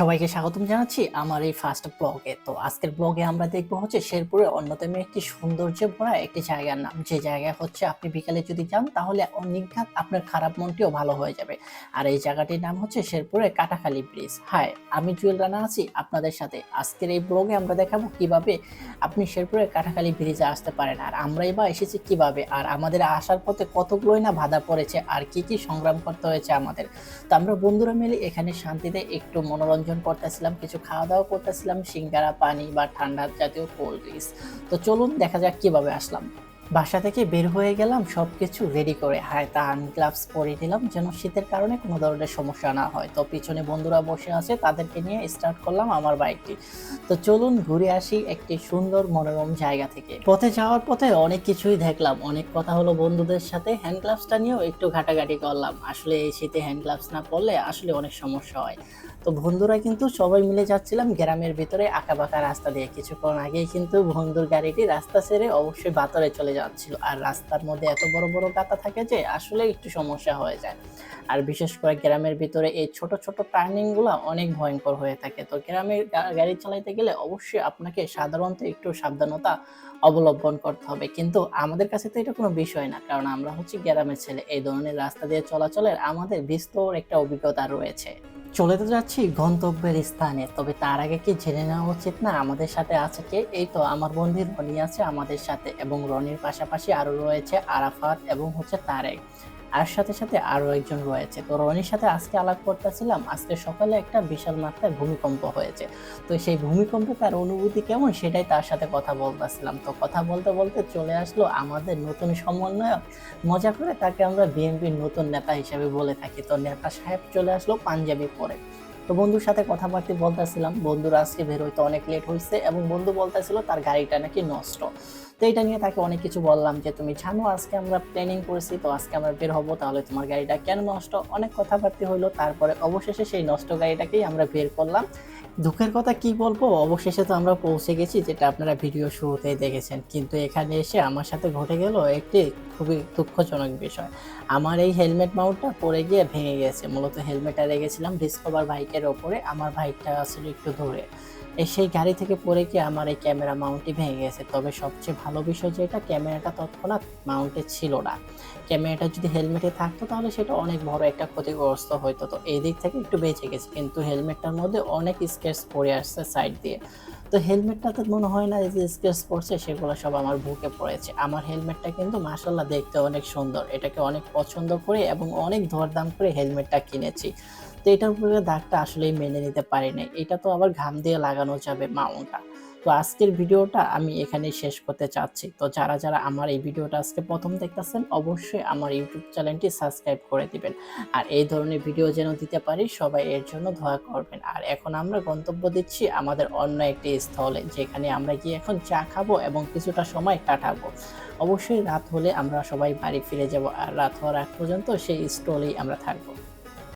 সবাইকে স্বাগতম জানাচ্ছি আমার এই ফার্স্ট ব্লগে তো আজকের ব্লগে আমরা দেখব হচ্ছে শেরপুরে অন্যতম একটি সৌন্দর্যে ভরা একটি জায়গার নাম। যে জায়গা হচ্ছে আপনি বিকালে যদি যান, তাহলে অনিঘাত আপনার খারাপ মনটিও ভালো হয়ে যাবে। আর এই জায়গাটির নাম হচ্ছে শেরপুরের কাটাখালী ব্রিজ হাই আমি জুয়েল রানা আছি আপনাদের সাথে। আজকের এই ব্লগে আমরা দেখাবো কীভাবে আপনি শেরপুরে কাটাখালী ব্রিজে আসতে পারেন, আর আমরাই বা এসেছি কীভাবে, আর আমাদের আসার পথে কতগুলোই না বাধা পড়েছে, আর কি কি সংগ্রাম করতে হয়েছে আমাদের। তো আমরা বন্ধুরা মিলে এখানে শান্তিতে একটু মনোরঞ্জন করতেছিলাম কিছু খাওয়া দাওয়া করতেছিলাম, সিঙ্গারা, পানি বা ঠান্ডা জাতীয় কোল্ড ড্রিঙ্কস তো চলুন দেখা যাক কীভাবে আসলাম। বাসা থেকে বের হয়ে গেলাম সব কিছু রেডি করে হায় তান গ্লাভস পরে নিলাম যেন শীতের কারণে কোনো ধরনের সমস্যা না হয়। তো পিছনে বন্ধুরা বসে আছে, তাদেরকে নিয়ে স্টার্ট করলাম আমার বাইকটি তো চলুন ঘুরে আসি একটি সুন্দর মনোরম জায়গা থেকে। পথে যাওয়ার পথে অনেক কিছুই দেখলাম। অনেক কথা হলো বন্ধুদের সাথে হ্যান্ড গ্লাভসটা নিয়েও একটু ঘাটাঘাটি করলাম। আসলে এই শীতে হ্যান্ড গ্লাভস না পরলে আসলে অনেক সমস্যা হয়। তো বন্ধুরা কিন্তু সবাই মিলে যাচ্ছিলাম গ্রামের ভিতরে আঁকা বাঁকা রাস্তা দিয়ে। কিছুক্ষণ আগেই কিন্তু বন্ধুর গাড়িটি রাস্তা ছেড়ে অবশ্যই বাতরে চলে যাচ্ছিল। আর রাস্তার মধ্যে এত বড় বড় গাতা থাকে যে আসলে একটু সমস্যা হয়ে যায়। আর বিশেষ করে গ্রামের ভিতরে এই ছোট ছোট টার্নিংগুলো অনেক ভয়ঙ্কর হয়ে থাকে। তো গ্রামের গা- গাড়ি চালাইতে গেলে অবশ্যই আপনাকে সাধারণত একটু সাবধানতা অবলম্বন করতে হবে। কিন্তু আমাদের কাছে তো এটা কোনো বিষয় না, কারণ আমরা হচ্ছে গ্রামের ছেলে। এই ধরনের রাস্তা দিয়ে চলাচলের আমাদের বিস্তর একটা অভিজ্ঞতা রয়েছে। চলে তো যাচ্ছি গন্তব্যের স্থানে। তবে তার আগে কি জেনে নেওয়া উচিত না? আমাদের সাথে আছে কে? এই তো আমার বন্ধু রনি আছে আমাদের সাথে এবং রনির পাশাপাশি আরও রয়েছে আরাফাত এবং হচ্ছে তারেক। আর সাথে সাথে আরও একজন রয়েছে। তো রনির সাথে আজকে আলাপ করতেছিলাম, আজকে সকালে একটা বিশাল মাত্রায় ভূমিকম্প হয়েছে। তো সেই ভূমিকম্পে তার অনুভূতি কেমন সেটাই তার সাথে কথা বলতেছিলাম। তো কথা বলতে বলতে চলে আসলো আমাদের নতুন সমন্বয়ক। মজা করে তাকে আমরা বিএনপির নতুন নেতা হিসেবে বলে থাকি। তো নেতা সাহেব চলে আসলো পাঞ্জাবি পরে। তো বন্ধুর সাথে কথাবার্তা বলতেছিলাম। বন্ধুর আজকে বের হইতে অনেক লেট হয়েছে এবং বন্ধু বলতেছিল তার গাড়িটা নাকি নষ্ট। তো এটা নিয়ে তাকে অনেক কিছু বললাম যে, তুমি জানো আজকে আমরা প্ল্যানিং করেছি, তো আজকে আমরা বের হব, তাহলে তোমার গাড়িটা কেন নষ্ট? অনেক কথাবার্তা হলো তারপরে অবশেষে সেই নষ্ট গাড়িটাকেই আমরা বের করলাম। দুঃখের কথা কি বলব? অবশেষে তো আমরা পৌঁছে গেছি, যেটা আপনারা ভিডিও শুরুতেই দেখেছেন। কিন্তু এখানে এসে আমার সাথে ঘটে গেল একটি খুবই দুঃখজনক বিষয়। আমার এই হেলমেট মাউন্টটা পড়ে গিয়ে ভেঙে গেছে। মূলত হেলমেটটা রেখেছিলাম ডিসকভার বাইকের ওপরে। আমার বাইকটা আসলে একটু এই সেই গাড়ি থেকে পড়ে গিয়ে আমার এই ক্যামেরা মাউন্টটি ভেঙে গেছে। তবে সবচেয়ে ভালো বিষয় যেটা, ক্যামেরাটা তৎক্ষণাৎ মাউন্টে ছিল না। ক্যামেরাটা যদি হেলমেটে থাকতো তাহলে সেটা অনেক বড় একটা ক্ষতিগ্রস্ত হতো তো এই দিক থেকে একটু বেঁচে গেছে। কিন্তু হেলমেটটার মধ্যে অনেক স্কেচ পড়ে আসছে সাইড দিয়ে। তো হেলমেটটা তো মনে হয় না যে স্কেচ পড়ছে সেগুলো সব আমার বুকে পড়েছে। আমার হেলমেটটা কিন্তু মাসাল্লাহ দেখতে অনেক সুন্দর। এটাকে অনেক পছন্দ করে এবং অনেক দরদাম করে হেলমেটটা কিনেছি। তো এটার উপরে দাগটা আসলেই মেনে নিতে পারি নাই এটা তো আবার ঘাম দিয়ে লাগানো যাবে মাউন্টটা। তো আজকের ভিডিওটা আমি এখানে শেষ করতে চাচ্ছি। তো যারা যারা আমার এই ভিডিওটা আজকে প্রথম দেখতেছেন, অবশ্যই আমার ইউটিউব চ্যানেলটি সাবস্ক্রাইব করে দিবেন। আর এই ধরনের ভিডিও যেন দিতে পারি, সবাই এর জন্য দোয়া করবেন। আর এখন আমরা গন্তব্য দিচ্ছি আমাদের অন্য একটি স্থলে, যেখানে আমরা গিয়ে এখন চা খাব এবং কিছুটা সময় কাটাবো। অবশ্যই রাত হলে আমরা সবাই বাড়ি ফিরে যাব, আর রাত হওয়ার আগ পর্যন্ত সেই স্টলেই আমরা থাকব।